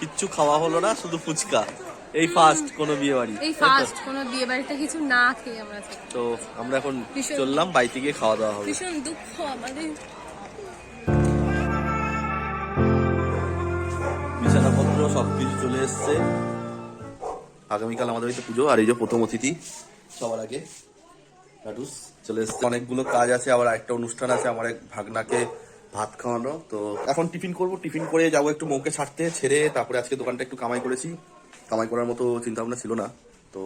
কিচ্ছু খাওয়া হলো না শুধু ফুচকা। এই ফার্স্ট কোনো বিয়ে বাড়ি এই ফার্স্ট কোনো বিয়ে বাড়িতে কিছু না খেয়ে আমরা তো আমরা এখন চললাম বাড়িতে গিয়ে খাওয়া দাওয়া হবে। ভীষণ দুঃখ আমাদের। বিছানাপত্র সবকিছু চলে এসছে। আগামীকাল আমাদের বাড়িতে পুজো আর এই যে প্রথম অতিথি সবার আগে লাডুস চলে এসছে। অনেকগুলো কাজ আছে আবার একটা অনুষ্ঠান আছে আমার এক ভাগনাকে ভাত খাওয়ানো, তো এখন টিফিন করব, টিফিন করে যাব একটু মৌকে ছাড়তে, ছেড়ে তারপরে আজকে দোকানটা একটু কামাই করেছি। কামাই করার মতো চিন্তা ভাবনা ছিল না, তো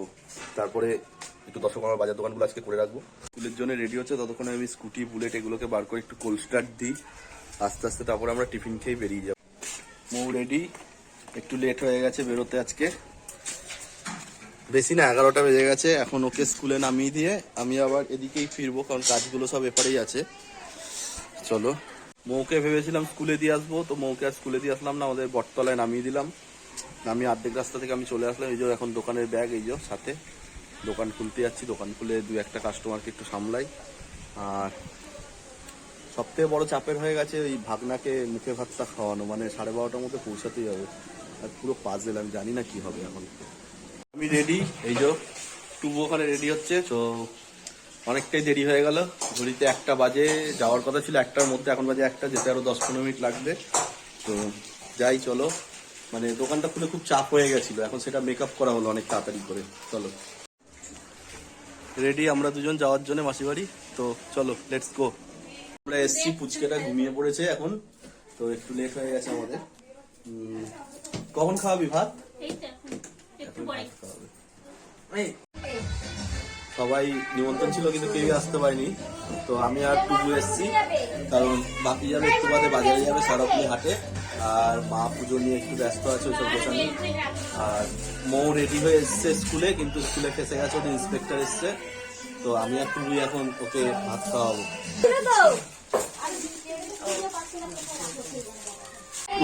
তারপরে একটু দশক আমার বাজার দোকানগুলো আজকে করে রাখব। স্কুলের জন্য রেডি হচ্ছে, ততক্ষণে আমি স্কুটি, বুলেট এগুলোকে বার করে একটু কোল্ড স্টার্ট দিই। আস্তে আস্তে তারপরে আমরা টিফিন খেয়ে বেরিয়ে যাব। মৌ রেডি একটু লেট হয়ে গেছে বেরোতে আজকে। বেশি না, এগারোটা বেজে গেছে, এখন ওকে স্কুলে নামিয়ে দিয়ে আমি আবার এদিকেই ফিরবো, কারণ কাজগুলো সব এপারেই আছে। চলো। মৌকে ভেবেছিলাম স্কুলে দিয়ে আসব, তো মৌকে আর স্কুলে দিয়ে আসলাম না, আমাদের বটতলায় নামিয়ে দিলাম। নামিয়ে অর্ধেক রাস্তা থেকে আমি চলে আসলাম, এই যে এখন দোকানের ব্যাগ এই যে সাথে। দোকান খুলতে যাচ্ছি, দোকান খুলে দু একটা কাস্টমারকে একটু সামলাই। আর সব থেকে বড় চাপের হয়ে গেছে ওই ভাগনাকে মুখে ভাতটা খাওয়ানো মানে সাড়ে বারোটার মধ্যে পৌঁছাতেই হবে আর পুরো পাজেল আমি জানি না কি হবে এখন। আমি রেডি এই যে টুবু ওখানে রেডি হচ্ছে, তো অনেকটাই দেরি হয়ে গেল। ঘড়িতে একটা বাজে যাওয়ার কথা ছিল একটার মধ্যে এখন বাজে একটা যেতে আরও দশ পনেরো মিনিট লাগবে। তো যাই চলো। মানে দোকানটা খুলে খুব চাপ হয়ে গেছিল এখন সেটা মেকআপ করা হলো অনেক তাড়াতাড়ি করে। চলো। রেডি আমরা দুজন যাওয়ার জন্য মাসি বাড়ি তো চলো লেটস গো আমরা এসছি পুচকেটা ঘুমিয়ে পড়েছে এখন। তো একটু লেট হয়ে গেছে আমাদের। কখন খাওয়াবি ভাত? এখন ভাত খাওয়াবে। সবাই নিমন্ত্রণ ছিল, কিন্তু কেউই আসতে পারেনি। তো আমি আর টুকু এসছি, কারণ বাকি যাবে একটু বাদে বাজারে যাবে সারাপুলি হাটে। আর মা পুজো নিয়ে একটু ব্যস্ত আছে ওইসব গোছানি। আর মৌ রেডি হয়ে এসছে স্কুলে, কিন্তু স্কুলে ফেসে গেছে, ওদের ইন্সপেক্টর এসছে। তো আমি আর টুকুই এখন ওকে ভাত খাওয়াবো।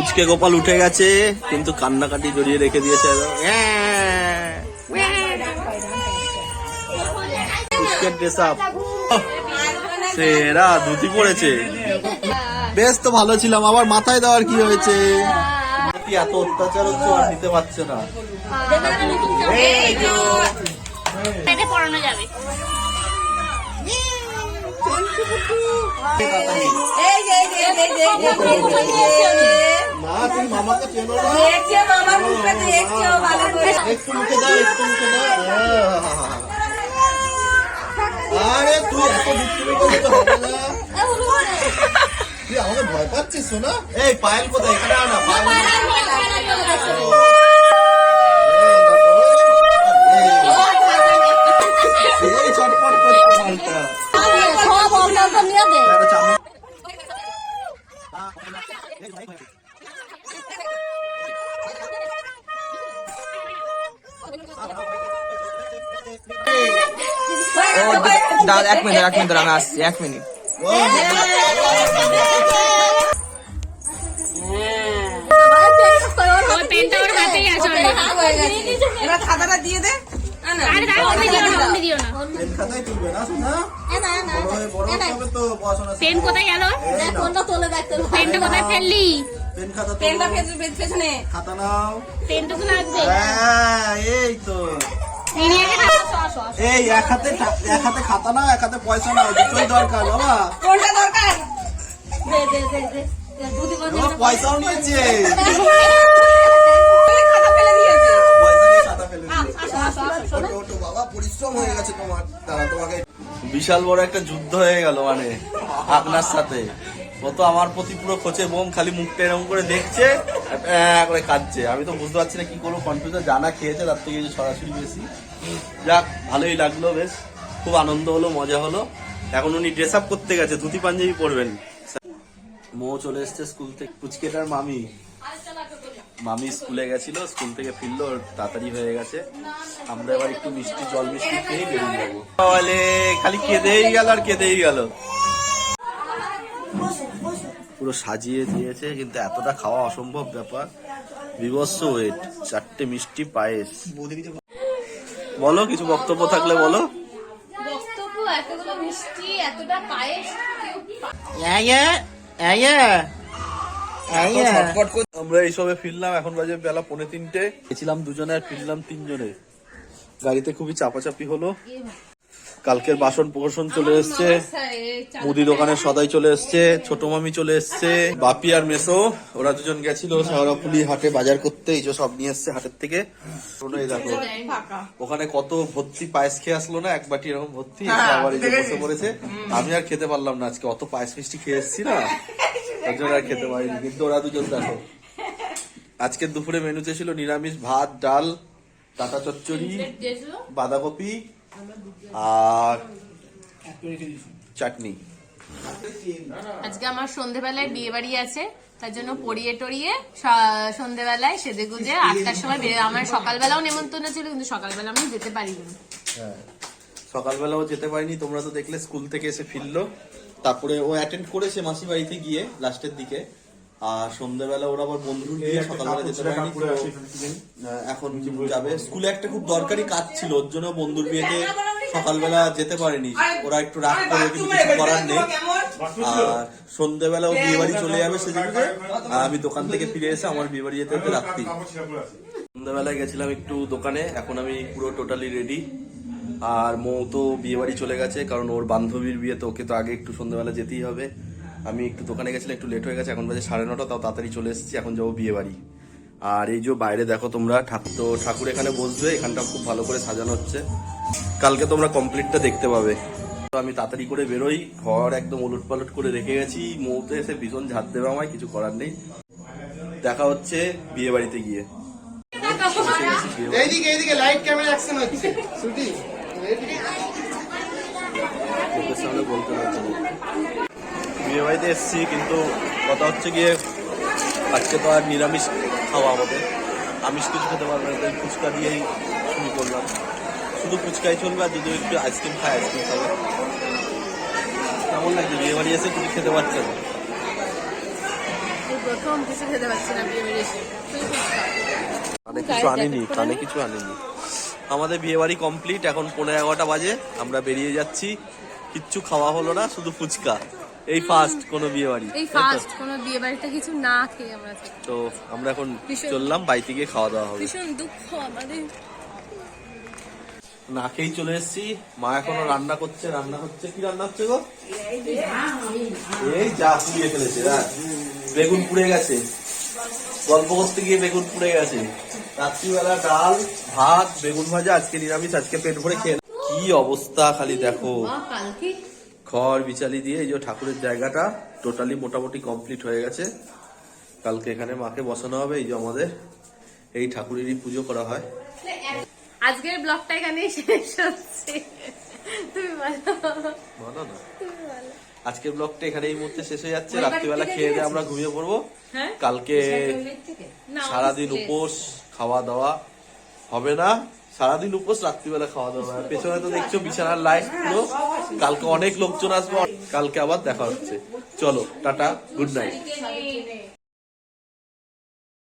উচকে গোপাল উঠে গেছে, কিন্তু কান্নাকাটি জড়িয়ে রেখে দিয়েছে। একদম। ড্রেস আপ সেরা ধুতি পড়েছে। বেশ তো ভালো ছিলাম আবার মাথায় দেওয়ার কি হয়েছে? কি এত অত্যাচার হচ্ছে আর নিতে পারছে না। এই যে, এটা পড়ানো যাবে না তুমি মামাকে চেনো না একটু মুখে দাও একটু মুখে দাও। আরে তুই এত দুষ্টুমি হবে না। তুই আমাকে ভয় পাচ্ছিস না এই পায়েল কোথায়? এখানে আনা পায়েল। এই চটপট করছে মালটা। দাদা এক মিনিট এক মিনিট আমি আসছি এক মিনিট। ওই পেনটা ওর হাতেই আছে already। এবার খাতাটা দিয়ে দে। দাঁড়া পেন হয়ে বড় হতে হবে তো পড়াশোনা পেন কোথায় গেল? পেনটা কোথায় ফেললি? পেন খাতা পেনটা পেছনে- পেছনে খাতা নাও পেনটা তো লাগবে? হ্যাঁ এই তো। এই এক হাতে এক হাতে খাতা নাও এক হাতে পয়সা নাও দুটোই দরকার বাবা। কোনটা দরকার? বাবা, পয়সাও নিয়েছে। খাতা ফেলে দিয়েছে। পয়সা নিয়ে খাতা ফেলে দিয়েছে। ওঠো, ওঠো, বাবা পরিশ্রম হয়ে গেছে তোমার। তোমাকে বিশাল বড় একটা যুদ্ধ হয়ে গেল মানে আপনার সাথে। ও তো আমার প্রতি পুরো খোঁচে বোম খালি মুখটা এরকম করে দেখছে। করে কাঁদছে। আমি তো বুঝতে পারছি না কি করব কনফিউজার জানা খেয়েছে তার থেকে সরাসরি বেশি। যাক, ভালোই লাগল বেশ। খুব আনন্দ হলো, মজা হলো। এখন উনি ড্রেস আপ করতে গেছে, ধুতি পাঞ্জাবি পরবেন। মৌ চলে এসছে স্কুল থেকে। পুচকেটার মামি। মামি স্কুলে গেছিল স্কুল থেকে ফিরলো, তাড়াতাড়ি হয়ে গেছে। আমরা এবার একটু মিষ্টি, জল মিষ্টি খেয়ে বেরিয়ে যাব। খালি কেঁদেই গেল আর কেঁদেই গেল। পুরো সাজিয়ে দিয়েছে কিন্তু এতটা খাওয়া অসম্ভব ব্যাপার। বিভৎস ওয়েট চারটে মিষ্টি পায়েস। বলো কিছু বক্তব্য থাকলে বলো। বক্তব্য এতগুলো মিষ্টি এতটা পায়েস আমরা এইসবে ফিরলাম এখন বাজে বেলা পৌনে তিনটে। গেছিলাম দুজনে আর ফিরলাম তিনজনে। গাড়িতে খুবই চাপাচাপি হলো। কালকের বাসন প্রসন চলে এসছে। মুদি দোকানের সদাই চলে এসছে ছোট মামি চলে এসছে বাপি আর মেসো ওরা দুজন গেছিল শেওড়াফুলি হাটে বাজার করতে এই যে সব নিয়ে এসছে হাটের থেকে। এই দেখো ওখানে কত ভর্তি পায়েস খেয়ে আসলো না এক বাটি এরকম ভর্তি আবার এই যে বসে পড়েছে। আমি আর খেতে পারলাম না আজকে অত পায়েস মিষ্টি খেয়ে এসছি না। তার জন্য আর খেতে পারিনি কিন্তু ওরা দুজন দেখো। আজকে দুপুরে মেনুতে ছিল নিরামিষ ভাত ডাল টাটা চচ্চড়ি বাঁধাকপি আর চাটনি। আজকে আমার সন্ধেবেলায় বিয়ে বাড়ি আছে তার জন্য পড়িয়ে টরিয়ে স- সন্ধেবেলায় সেজে গুজে আটটার সময় বেরিয়ে আমার সকালবেলাও নেমন্তন্ন ছিল কিন্তু সকালবেলা আমি যেতে পারিনি। হ্যাঁ। সকালবেলাও যেতে পারিনি তোমরা তো দেখলে স্কুল থেকে এসে ফিরলো। তারপরে ও অ্যাটেন্ড করেছে মাসি বাড়িতে গিয়ে লাস্টের দিকে। আর সন্ধ্যাবেলা ওরা আবার বন্ধুর বিয়ে সকালবেলা যেতে পারেনি এখন যাবে। স্কুলে একটা খুব দরকারি কাজ ছিল ওর জন্য বন্ধুর বিয়েতে সকালবেলা যেতে পারেনি। ওরা একটু রাগ করে কিন্তু কিছু করার নেই। আর সন্ধ্যাবেলা ও বিয়ে বাড়ি চলে যাবে সেদিকে আর আমি দোকান থেকে ফিরে এসে আমার বিয়ে বাড়ি যেতে যেতে রাত্রি সন্ধ্যাবেলায় গেছিলাম একটু দোকানে এখন আমি পুরো টোটালি রেডি আর মৌ তো বিয়ে বাড়ি চলে গেছে কারণ ওর বান্ধবীর বিয়ে তো ওকে তো আগে একটু সন্ধ্যাবেলা যেতেই হবে। আমি একটু দোকানে গেছিলাম একটু লেট হয়ে গেছে এখন বাজে সাড়ে নটা তাও তাড়াতাড়ি চলে এসেছি এখন যাব বিয়ে বাড়ি। আর এই যে বাইরে দেখো তোমরা ঠাকুর তো ঠাকুর এখানে বসবে এখানটা খুব ভালো করে সাজানো হচ্ছে। কালকে তোমরা কমপ্লিটটা দেখতে পাবে। তো আমি তাড়াতাড়ি করে বেরোই ঘর একদম উলট পালট করে রেখে গেছি মৌতে এসে ভীষণ ঝাড় দেবে আমায় কিছু করার নেই। দেখা হচ্ছে বিয়ে বাড়িতে গিয়ে। এসে গেছি বিয়ে বাড়ি। এইদিকে এইদিকে লাইট ক্যামেরা অ্যাকশন হচ্ছে। শুটিং সামনে বলতে পারছি বিয়ে বাড়িতে এসেছি কিন্তু কথা হচ্ছে গিয়ে আজকে তো আর নিরামিষ খাওয়া আমাদের আমিষ কিছু খেতে পারবে না তাই ফুচকা দিয়েই শুরু করলাম। শুধু ফুচকাই চলবে আর যদি একটু আইসক্রিম খায় আইসক্রিম খাবে। কেমন লাগছে? বিয়ে বাড়ি এসে কিছু খেতে পারছে না প্রথম কিছু খেতে পারছি না বিয়ে বাড়ি এসে কানে কিছু আনিনি কানে? কিছু আনিনি। আমাদের বিয়ে বাড়ি কমপ্লিট এখন পনেরো এগারোটা বাজে। আমরা বেরিয়ে যাচ্ছি। কিচ্ছু খাওয়া হলো না শুধু ফুচকা। এই ফার্স্ট কোনো বিয়ে বাড়ি এই ফার্স্ট কোনো বিয়ে বাড়িতে কিছু না খেয়ে আমরা তো আমরা এখন চললাম বাড়িতে গিয়ে খাওয়া দাওয়া হবে। ভীষণ দুঃখ আমাদের। না খেয়েই চলে এসেছি। মা এখনও রান্না করছে রান্না হচ্ছে। কি রান্না হচ্ছে গো? এই যা পুড়িয়ে ফেলেছে বেগুন পুড়ে গেছে। গল্প করতে গিয়ে বেগুন পুড়ে গেছে। রাত্রিবেলা ডাল ভাত বেগুন ভাজা আজকে নিরামিষ আজকে পেট ভরে খেয়ে কি অবস্থা খালি দেখো। কালকে খড় বিচালি দিয়ে এই যে ঠাকুরের জায়গাটা টোটালি মোটামুটি কমপ্লিট হয়ে গেছে। কালকে এখানে মাকে বসানো হবে এই যে আমাদের এই ঠাকুরেরই পুজো করা হয়। আজকের ব্লগটা এখানেই শেষ হচ্ছে। তুমি বলো। না। আজকের ব্লগটা এখানে এই মুহূর্তে শেষ হয়ে যাচ্ছে। রাত্রিবেলা খেয়ে দিয়ে আমরা ঘুমিয়ে পড়ব। হ্যাঁ? কালকে সারাদিন উপোস খাওয়া দাওয়া হবে না। সারাদিন উপোস, রাত্রিবেলা খাওয়া দাওয়া হয় পেছনে তো দেখছ বিছানার লাইট পুরো। কালকে অনেক লোকজন আসবে, কালকে আবার দেখা হচ্ছে। চলো, টাটা গুড নাইট।